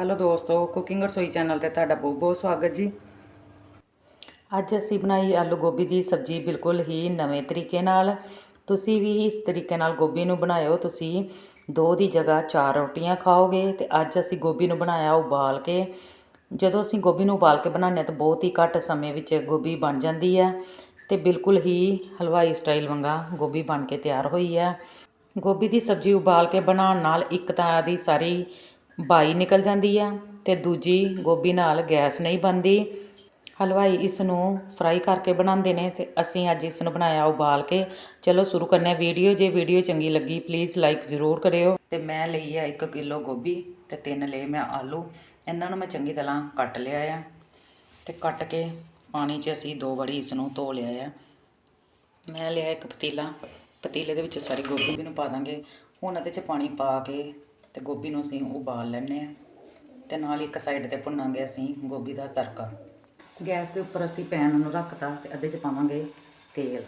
Hello ਦੋਸਤੋ cooking ਰਸੋਈ channel ਤੇ ਤੁਹਾਡਾ ਬਹੁਤ ਬਹੁਤ ਸਵਾਗਤ ਜੀ। ਅੱਜ ਅਸੀਂ ਬਣਾਈ ਆਲੂ ਗੋਭੀ ਦੀ ਸਬਜ਼ੀ ਬਿਲਕੁਲ ਹੀ ਨਵੇਂ ਤਰੀਕੇ ਨਾਲ। ਤੁਸੀਂ ਵੀ ਇਸ ਤਰੀਕੇ ਨਾਲ ਗੋਭੀ ਨੂੰ ਬਣਾਇਓ, ਤੁਸੀਂ ਦੋ ਦੀ ਜਗ੍ਹਾ ਚਾਰ ਰੋਟੀਆਂ ਖਾਓਗੇ ਤੇ ਅੱਜ ਅਸੀਂ ਗੋਭੀ ਨੂੰ ਬਣਾਇਆ ਉਬਾਲ ਕੇ। ਜਦੋਂ ਅਸੀਂ ਗੋਭੀ ਨੂੰ ਉਬਾਲ ਕੇ ਬਣਾਉਂਦੇ ਹਾਂ ਤਾਂ ਬਹੁਤ ਹੀ ਘੱਟ ਸਮੇਂ ਵਿੱਚ ਗੋਭੀ ਬਣ ਜਾਂਦੀ ਹੈ ਤੇ ਬਿਲਕੁਲ ਹੀ ਹਲਵਾਈ ਸਟਾਈਲ ਵਾਂਗਾ ਗੋਭੀ ਬਣ ਕੇ ਤਿਆਰ ਹੋਈ ਹੈ। ਗੋਭੀ ਦੀ ਸਬਜ਼ੀ ਉਬਾਲ ਕੇ ਬਣਾਉਣ ਨਾਲ ਇੱਕ ਤਾਂ ਇਹਦੀ ਸਾਰੀ ਬਾਈ ਨਿਕਲ ਜਾਂਦੀ ਆ ਅਤੇ ਦੂਜੀ ਗੋਭੀ ਨਾਲ ਗੈਸ ਨਹੀਂ ਬਣਦੀ। ਹਲਵਾਈ ਇਸ ਨੂੰ ਫਰਾਈ ਕਰਕੇ ਬਣਾਉਂਦੇ ਨੇ ਅਤੇ ਅਸੀਂ ਅੱਜ ਇਸ ਨੂੰ ਬਣਾਇਆ ਉਬਾਲ ਕੇ। ਚਲੋ ਸ਼ੁਰੂ ਕਰਨੇ ਵੀਡੀਓ। ਜੇ ਵੀਡੀਓ ਚੰਗੀ ਲੱਗੀ ਪਲੀਜ਼ ਲਾਈਕ ਜ਼ਰੂਰ ਕਰਿਓ। ਅਤੇ ਮੈਂ ਲਈ ਆ 1 ਕਿਲੋ ਗੋਭੀ ਅਤੇ ਤਿੰਨ ਲਏ ਮੈਂ ਆਲੂ। ਇਹਨਾਂ ਨੂੰ ਮੈਂ ਚੰਗੀ ਤਰ੍ਹਾਂ ਕੱਟ ਲਿਆ ਆ। ਅਤੇ ਕੱਟ ਕੇ ਪਾਣੀ 'ਚ ਅਸੀਂ ਦੋ ਵਾਰੀ ਇਸ ਨੂੰ ਧੋ ਲਿਆ ਆ। ਮੈਂ ਲਿਆ ਇੱਕ ਪਤੀਲਾ। ਪਤੀਲੇ ਦੇ ਵਿੱਚ ਸਾਰੀ ਗੋਭੀ ਨੂੰ ਪਾ ਦਾਂਗੇ। ਹੁਣ ਇਹਦੇ 'ਚ ਪਾਣੀ ਪਾ ਕੇ ਤੇ ਗੋਭੀ ਨੂੰ ਅਸੀਂ ਉਬਾਲ ਲੈਣੇ ਆ ਤੇ ਨਾਲ ਇੱਕ ਸਾਈਡ ਤੇ ਭੁੰਨਾਂਗੇ ਅਸੀਂ ਗੋਭੀ ਦਾ ਤੜਕਾ। ਗੈਸ ਦੇ ਉੱਪਰ ਅਸੀਂ ਪੈਨ ਨੂੰ ਰੱਖਤਾ ਤੇ ਅੱਧੇ 'ਚ ਪਾਵਾਂਗੇ ਤੇਲ।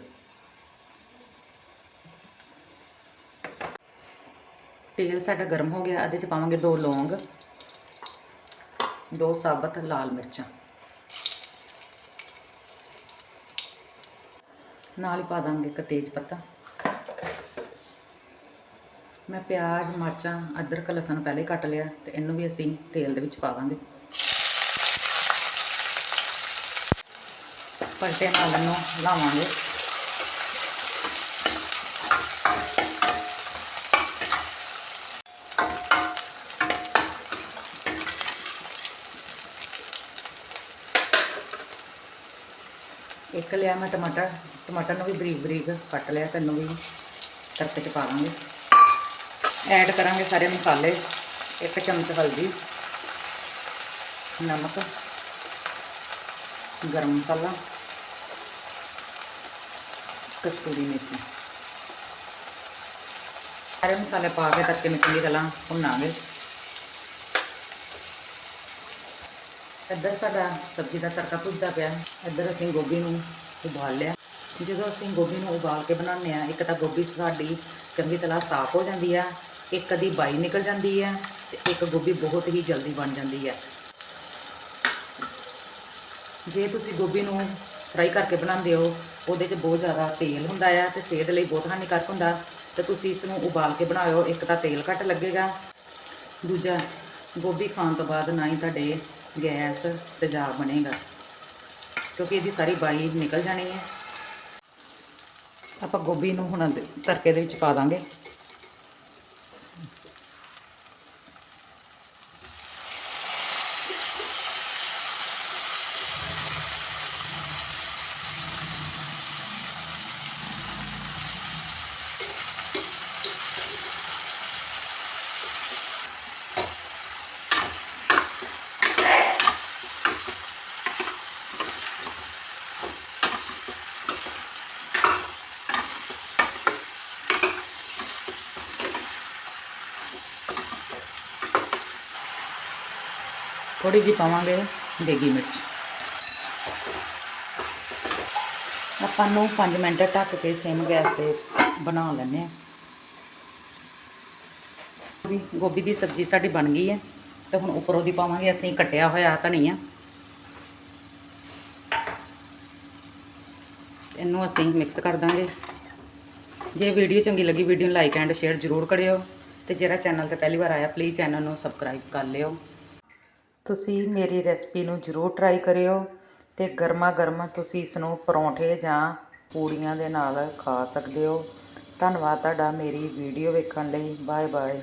ਤੇਲ ਸਾਡਾ ਗਰਮ ਹੋ ਗਿਆ, ਅੱਧੇ 'ਚ ਪਾਵਾਂਗੇ ਦੋ ਲੌਂਗ, ਦੋ ਸਾਬਤ ਲਾਲ ਮਿਰਚਾਂ। ਨਾਲ ਹੀ ਪਾ ਦਾਂਗੇ ਇੱਕ ਤੇਜ ਪੱਤਾ। ਮੈਂ ਪਿਆਜ਼, ਮਿਰਚਾਂ, ਅਦਰਕ, ਲਸਣ ਪਹਿਲੇ ਕੱਟ ਲਿਆ ਤੇ ਇਹਨੂੰ ਵੀ ਅਸੀਂ ਤੇਲ ਦੇ ਵਿੱਚ ਪਾਵਾਂਗੇ ਪਲਟੇ ਨਾਲ ਇਹਨੂੰ ਲਾਵਾਂਗੇ। ਇੱਕ ਲਿਆ ਮੈਂ ਟਮਾਟਰ ਟਮਾਟਰ ਨੂੰ ਵੀ ਬਰੀਕ ਬਰੀਕ ਕੱਟ ਲਿਆ ਤੈਨੂੰ ਵੀ ਤੜਕੇ 'ਚ ਪਾ ਦਾਂਗੇ। ਐਡ ਕਰਾਂਗੇ ਸਾਰੇ ਮਸਾਲੇ, ਇੱਕ ਚਮਚ ਹਲਦੀ, ਨਮਕ, ਗਰਮ ਮਸਾਲਾ, ਕਸਤੂਰੀ ਮੇਥੀ। ਸਾਰੇ ਮਸਾਲੇ ਪਾ ਕੇ ਤੜਕੇ ਨੂੰ ਤਰ੍ਹਾਂ ਭੁੰਨਾਂਗੇ। ਇੱਧਰ ਸਾਡਾ ਸਬਜ਼ੀ ਦਾ ਤੜਕਾ ਭੁੱਜਦਾ ਪਿਆ। ਇੱਧਰ ਅਸੀਂ ਗੋਭੀ ਨੂੰ ਉਬਾਲ ਲਿਆ। ਜਦੋਂ ਅਸੀਂ ਗੋਭੀ ਨੂੰ ਉਬਾਲ ਕੇ ਬਣਾਉਂਦੇ ਆ ਇੱਕ ਤਾਂ ਗੋਭੀ ਸਾਡੀ ਚੰਗੀ ਤਰ੍ਹਾਂ ਸਾਫ਼ ਹੋ ਜਾਂਦੀ ਆ। ਇੱਕ ਦੀ ਬਾਈ ਨਿਕਲ ਜਾਂਦੀ ਹੈ ਤੇ ਇੱਕ ਗੋਭੀ ਬਹੁਤ ਹੀ ਜਲਦੀ ਬਣ ਜਾਂਦੀ ਹੈ। ਜੇ ਤੁਸੀਂ ਗੋਭੀ ਨੂੰ ਫਰਾਈ ਕਰਕੇ ਬਣਾਉਂਦੇ ਹੋ, ਉਹਦੇ 'ਚ ਬਹੁਤ ਜ਼ਿਆਦਾ ਤੇਲ ਹੁੰਦਾ ਆ ਤੇ ਸਿਹਤ ਲਈ ਬਹੁਤ ਹਾਨੀਕਾਰਕ ਹੁੰਦਾ। ਤੇ ਤੁਸੀਂ ਇਸ ਨੂੰ ਉਬਾਲ ਕੇ ਬਣਾਇਓ, ਇੱਕ ਤਾਂ ਤੇਲ ਘੱਟ ਲੱਗੇਗਾ। ਦੂਜਾ, ਗੋਭੀ ਖਾਣ ਤੋਂ ਬਾਅਦ ਨਾ ਹੀ ਤੁਹਾਡੇ ਗੈਸ ਤੇਜ਼ਾਬ ਬਣੇਗਾ, ਕਿਉਂਕਿ ਇਹਦੀ ਸਾਰੀ ਬਾਈ ਨਿਕਲ ਜਾਣੀ ਹੈ। ਆਪਾਂ ਗੋਭੀ ਨੂੰ ਹੁਣ ਤੜਕੇ ਦੇ ਵਿੱਚ ਪਾ ਦਾਂਗੇ। ਥੋੜੀ ਜਿਹੀ ਪਾਵਾਂਗੇ ਦੇਗੀ ਮਿਰਚ। ਆਪਾਂ ਨੂੰ 5 ਮਿੰਟ ਢੱਕ ਕੇ ਸਿਮ ਗੈਸ ਤੇ ਬਣਾ ਲੈਂਦੇ ਆ ਵੀ ਗੋਭੀ ਦੀ ਸਬਜ਼ੀ ਸਾਡੀ ਬਣ ਗਈ ਹੈ, ਤੇ ਹੁਣ ਉੱਪਰੋਂ ਦੀ ਪਾਵਾਂਗੇ, ਅਸੀਂ ਕੱਟਿਆ ਹੋਇਆ ਧਨੀਆ ਇਹਨੂੰ ਅਸੀਂ ਮਿਕਸ ਕਰ ਦਾਂਗੇ। ਜੇ ਵੀਡੀਓ ਚੰਗੀ ਲੱਗੀ, ਵੀਡੀਓ ਨੂੰ ਲਾਈਕ ਐਂਡ ਸ਼ੇਅਰ ਜ਼ਰੂਰ ਕਰਿਓ। ਤੇ ਜਿਹੜਾ ਚੈਨਲ ਤੇ ਪਹਿਲੀ ਵਾਰ ਆਇਆ ਪਲੀਜ਼ ਚੈਨਲ ਨੂੰ ਸਬਸਕ੍ਰਾਈਬ ਕਰ ਲਿਓ। ਤੁਸੀਂ ਮੇਰੀ ਰੈਸਪੀ ਨੂੰ ਜ਼ਰੂਰ ਟਰਾਈ ਕਰਿਓ ਤੇ ਗਰਮਾ ਗਰਮ ਤੁਸੀਂ ਇਸ ਨੂੰ ਪਰੌਂਠੇ ਜਾਂ ਪੂੜੀਆਂ ਦੇ ਨਾਲ ਖਾ ਸਕਦੇ ਹੋ। ਧੰਨਵਾਦ ਤੁਹਾਡਾ ਮੇਰੀ ਵੀਡੀਓ ਵੇਖਣ ਲਈ। Bye bye